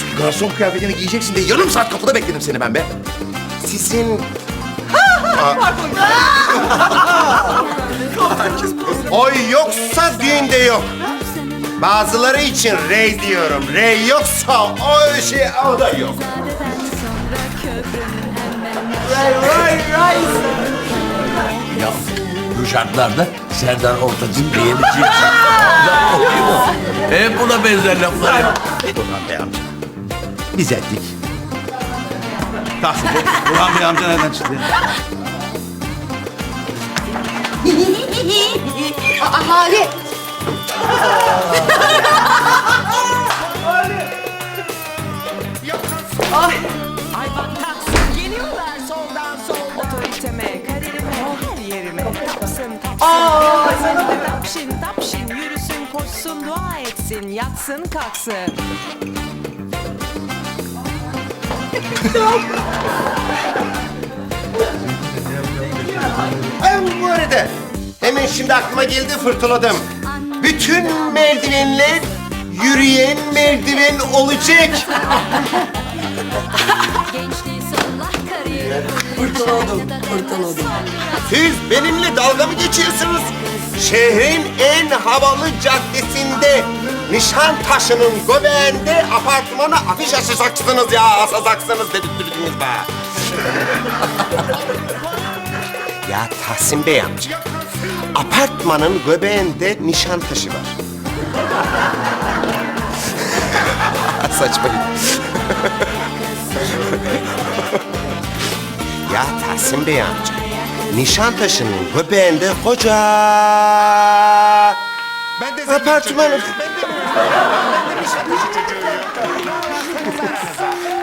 şu garson kıyafetini giyeceksin diye yarım saat kapıda bekledim seni ben be. Sizin... Oy yoksa düğünde yok. Bazıları için rey diyorum. Rey yoksa o şey o da yok. Ya bu şartlarda Serdar Ortaç'ın beğeneceği? Hep buna benzer laflar hep. Burhan Bey amca. Biz ettik. Tahsin Burhan Bey amca nereden çıktı ya? Aa, Hale. Ay bak taksın geliyorlar soldan soldan. Otoriteme, kaderime, her yerime. Tapsın tapsın. Tapşin tapşin yürüsün koşsun dua etsin yatsın kalksın. Ben bu arada hemen şimdi aklıma geldi fırtıladım. Bütün merdivenler yürüyen merdiven olacak. Fırtıladım, fırtıladım. Siz benimle dalga mı geçiyorsunuz? Şehrin en havalı caddesinde Nişantaşı'nın göbeğinde apartmana afiş açacaksınız ya, asacaksınız dedirttiniz be. ya Tahsin Bey amca, apartmanın göbeğinde Nişantaşı var. Saçma. ya Tahsin Bey amca, Nişantaşı'nın göbeğinde koca. Apartmanı.